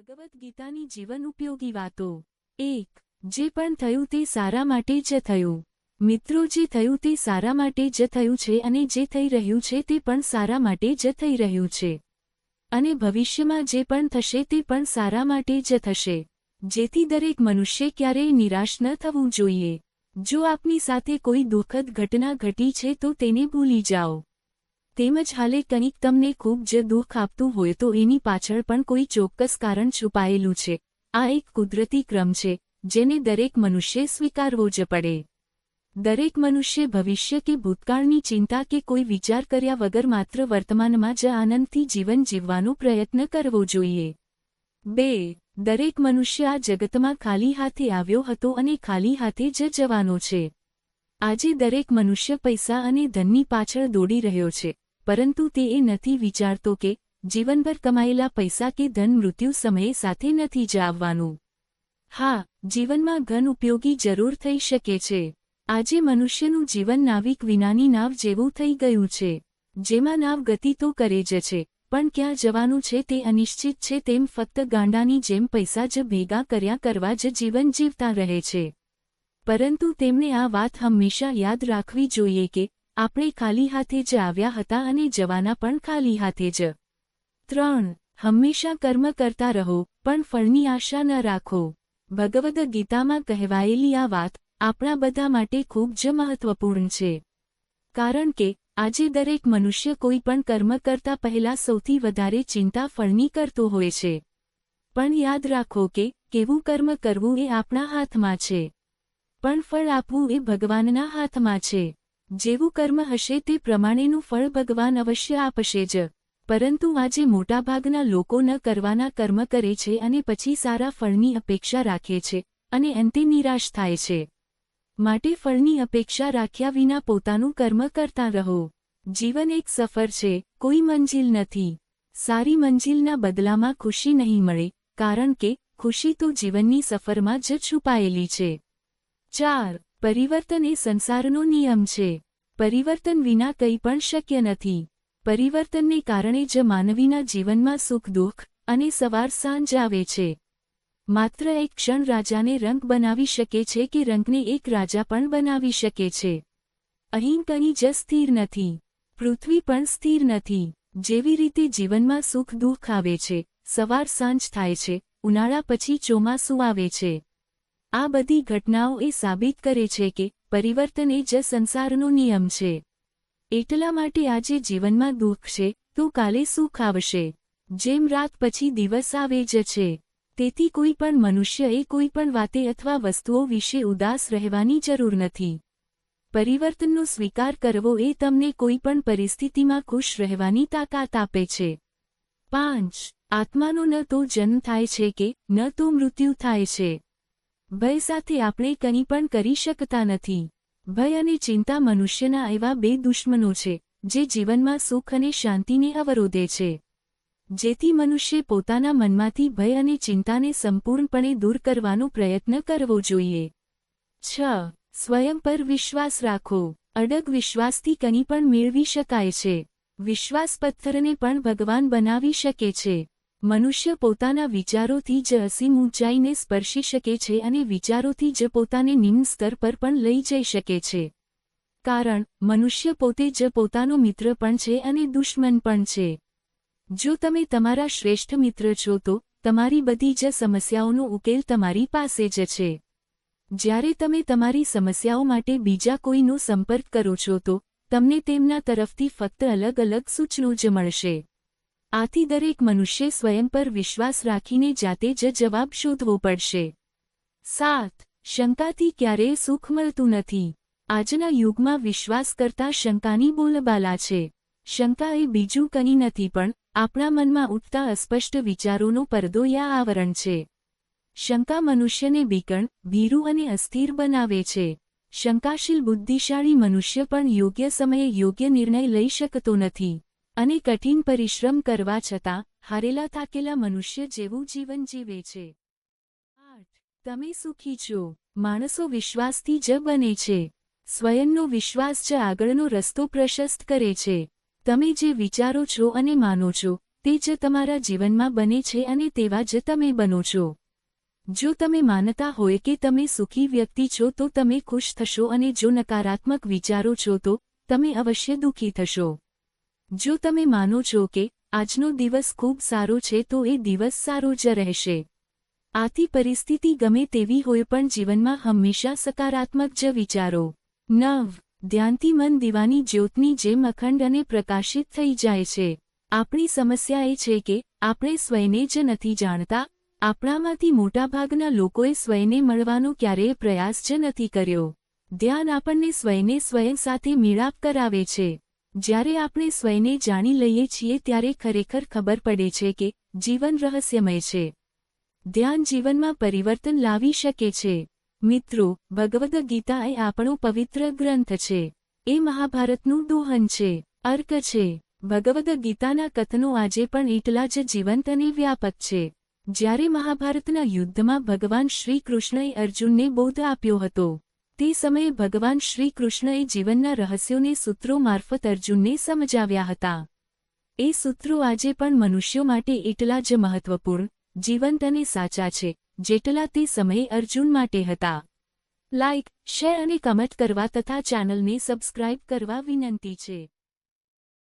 ભગવદ્ ગીતાની જીવન ઉપયોગી વાતો. એક, જે પણ થયું તે સારા માટે જ થયું. મિત્રો, જે થયું તે સારા માટે જ થયું છે અને જે થઈ રહ્યું છે તે પણ સારા માટે જ થઈ રહ્યું છે. અને ભવિષ્યમાં જે પણ થશે તે પણ સારા માટે જ થશે. જેથી દરેક મનુષ્ય ક્યારેય નિરાશ ન થવું જોઈએ. જો આપની સાથે કોઈ દુઃખદ ઘટના ઘટી છે તો તેને ભૂલી જાઓ. તેમજ હાલે કંઈક તમને ખૂબ જ દુઃખ આપતું હોય તો એની પાછળ પણ કોઈ ચોક્કસ કારણ છુપાયેલું છે. આ એક કુદરતી ક્રમ છે, જેને દરેક મનુષ્ય સ્વીકારવો જ પડે. દરેક મનુષ્ય ભવિષ્ય કે ભૂતકાળની ચિંતા કે કોઈ વિચાર કર્યા વગર માત્ર વર્તમાનમાં જ આનંદથી જીવન જીવવાનો પ્રયત્ન કરવો જોઈએ. બે, દરેક મનુષ્ય આ જગતમાં ખાલી હાથે આવ્યો હતો અને ખાલી હાથે જ જવાનો છે. આજે દરેક મનુષ્ય પૈસા અને ધનની પાછળ દોડી રહ્યો છે. પરંતુ તે એ નથી વિચારતો કે જીવનભર કમાયેલા પૈસા કે ધન મૃત્યુ સમયે સાથે નથી જ આવવાનું. હા, જીવનમાં ઘન ઉપયોગી જરૂર થઈ શકે છે. આજે મનુષ્યનું જીવન નાવિક વિનાની નાવ જેવું થઈ ગયું છે. જેમાં નાવ ગતિ તો કરે જ છે, પણ ક્યાં જવાનું છે તે અનિશ્ચિત છે તેમ ફક્ત ગાંડાની જેમ પૈસા જ ભેગા કર્યા કરવા જ જીવન જીવતા રહે છે. પરંતુ તેમણે આ વાત હંમેશા યાદ રાખવી જોઈએ કે આપણે ખાલી હાથે જ આવ્યા હતા અને જવાના પણ ખાલી હાથે જ. ત્રણ, હંમેશા કર્મ કરતા રહો, પણ ફળની આશા ન રાખો. ભગવદ ગીતામાં કહેવાયેલી આ વાત આપણા બધા માટે ખૂબ જ મહત્વપૂર્ણ છે. કારણ કે, આજે દરેક મનુષ્ય કોઈ પણ કર્મ કરતા પહેલા સૌથી વધારે ચિંતા ફળની કરતો હોય છે. પણ યાદ રાખો કે, કેવું કર્મ કરવું એ આપણા હાથમાં છે. પણ ફળ આપવું એ ભગવાનના હાથમાં છે. જેવું કર્મ હશે તે પ્રમાણેનું ફળ ભગવાન અવશ્ય આપશે જ. પરંતુ આજે મોટાભાગના લોકો ન કરવાના કર્મ કરે છે અને પછી સારા ફળની અપેક્ષા રાખે છે અને અંતે નિરાશ થાય છે. માટે ફળની અપેક્ષા રાખ્યા વિના પોતાનું કર્મ કરતા રહો. જીવન એક સફર છે, કોઈ મંજિલ નથી. સારી મંજિલના બદલામાં ખુશી નહીં મળે, કારણ કે ખુશી તો જીવનની સફરમાં જ છુપાયેલી છે. ચાર પરિવર્તન એ સંસારનો નિયમ છે. પરિવર્તન વિના કંઈ પણ શક્ય નથી. પરિવર્તનને કારણે જ માનવીના જીવનમાં સુખ, દુઃખ અને સવાર સાંજ આવે છે. માત્ર એક ક્ષણ રાજાને રંગ બનાવી શકે છે કે રંગને એક રાજા પણ બનાવી શકે છે. અહીં કંઈ જ સ્થિર નથી. પૃથ્વી પણ સ્થિર નથી. જેવી રીતે જીવનમાં સુખ, દુઃખ આવે છે, સવાર સાંજ થાય છે, ઉનાળા પછી ચોમાસું આવે છે. આ બધી ઘટનાઓ એ સાબિત કરે છે કે પરિવર્તન એ જ સંસારનો નિયમ છે. એટલા માટે આજે જીવનમાં દુઃખ છે, તો કાલે સુખ આવશે. જેમ રાત પછી દિવસ આવે જ છે. તેથી કોઈ પણ મનુષ્યએ કોઈ પણ વાતે અથવા વસ્તુઓ વિશે ઉદાસ રહેવાની જરૂર નથી. પરિવર્તનનો સ્વીકાર કરવો એ તમને કોઈ પણ પરિસ્થિતિમાં ખુશ રહેવાની તાકાત આપે છે. પાંચ. આત્માનો ન તો જન્મ થાય છે કે ન તો મૃત્યુ થાય છે. ભય સાથે આપણે કંઈ પણ કરી શકતા નથી. ભય અને ચિંતા મનુષ્યના એવા બે દુશ્મનો છે, જે જીવનમાં સુખ અને શાંતિને અવરોધે છે. જેથી મનુષ્ય પોતાના મનમાંથી ભય અને ચિંતાને સંપૂર્ણપણે દૂર કરવાનો પ્રયત્ન કરવો જોઈએ. છ. સ્વયં પર વિશ્વાસ રાખો. અડગ વિશ્વાસથી કંઈ પણ મેળવી શકાય છે. વિશ્વાસ પથ્થરને પણ ભગવાન બનાવી શકે છે. મનુષ્ય પોતાના વિચારોથી જ અસીમ ઊંચાઈને સ્પર્શી શકે છે અને વિચારોથી જ પોતાને નિમ્ન સ્તર પર પણ લઈ જઈ શકે છે. કારણ, મનુષ્ય પોતે જ પોતાનો મિત્ર પણ છે અને દુશ્મન પણ છે. જો તમે તમારા શ્રેષ્ઠ મિત્ર છો તો, તમારી બધી જ સમસ્યાઓનો ઉકેલ તમારી પાસે જ છે. જ્યારે તમે તમારી સમસ્યાઓ માટે બીજા કોઈનો સંપર્ક કરો છો તો, તમને તેમના તરફથી ફક્ત અલગ અલગ સૂચનો જ મળશે. આથી દરેક મનુષ્ય સ્વયં પર વિશ્વાસ રાખીને જાતે જ જવાબ શોધવો પડશે. સાત, શંકાથી ક્યારેય સુખ મળતું નથી. આજના યુગમાં વિશ્વાસ કરતા શંકાની બોલબાલા છે. શંકા એ બીજું કંઈ નથી પણ આપણા મનમાં ઉઠતા અસ્પષ્ટ વિચારોનો પરદો યા આવરણ છે. શંકા મનુષ્યને બીકણ, ભીરુ અને અસ્થિર બનાવે છે. શંકાશીલ બુદ્ધિશાળી મનુષ્ય પણ યોગ્ય સમયે યોગ્ય નિર્ણય લઈ શકતો નથી. અને કઠિન પરિશ્રમ કરવા છતાં, હારેલા થાકેલા મનુષ્ય જેવું જીવન જીવે છે. આઠ. તમે સુખી છો. માણસો વિશ્વાસથી જ બને છે. સ્વયંનો વિશ્વાસ જ આગળનો રસ્તો પ્રશસ્ત કરે છે. તમે જે વિચારો છો અને માનો છો, તે જ તમારા જીવનમાં બને છે અને તેવા જ તમે બનો છો. જો તમે માનતા હોય કે તમે સુખી વ્યક્તિ છો તો તમે ખુશ થશો અને જો નકારાત્મક વિચારો છો તો, તમે અવશ્ય દુઃખી થશો. જો તમે માનો છો કે આજનો દિવસ ખૂબ સારો છે તો એ દિવસ સારો જ રહેશે. આથી પરિસ્થિતિ ગમે તેવી હોય પણ જીવનમાં હંમેશા સકારાત્મક જ વિચારો. નવ. ધ્યાનથી મન દીવાની જ્યોતની જેમ અખંડ અને પ્રકાશિત થઈ જાય છે. આપણી સમસ્યા એ છે કે આપણે સ્વયને જ નથી જાણતા. આપણામાંથી મોટાભાગના લોકોએ સ્વયને મળવાનો ક્યારેય પ્રયાસ જ નથી કર્યો. ધ્યાન આપણને સ્વયને સ્વયં સાથે મિળાપ કરાવે છે. જ્યારે આપણે સ્વયને જાણી લઈએ છીએ ત્યારે ખરેખર ખબર પડે છે કે જીવન રહસ્યમય છે. ધ્યાન જીવનમાં પરિવર્તન લાવી શકે છે. મિત્રો, ભગવદ્ ગીતા એ આપણો પવિત્ર ગ્રંથ છે. એ મહાભારતનું દોહન છે. અર્ક છે. ભગવદ્ ગીતાના કથનો આજે પણ એટલા જ જીવંત અને વ્યાપક છે. જ્યારે મહાભારતના યુદ્ધમાં ભગવાન શ્રી કૃષ્ણએ અર્જુનને બોધ આપ્યો હતો તે સમયે ભગવાન શ્રી કૃષ્ણએ જીવનના રહસ્યોને સૂત્રો મારફત અર્જુનને સમજાવ્યા હતા. એ સૂત્રો આજે પણ મનુષ્યો માટે એટલા જ મહત્વપૂર્ણ, જીવંત અને સાચા છે, જેટલા તે સમયે અર્જુન માટે હતા. લાઇક શેર અને કમેન્ટ કરવા તથા ચેનલને સબસ્ક્રાઇબ કરવા વિનંતી છે.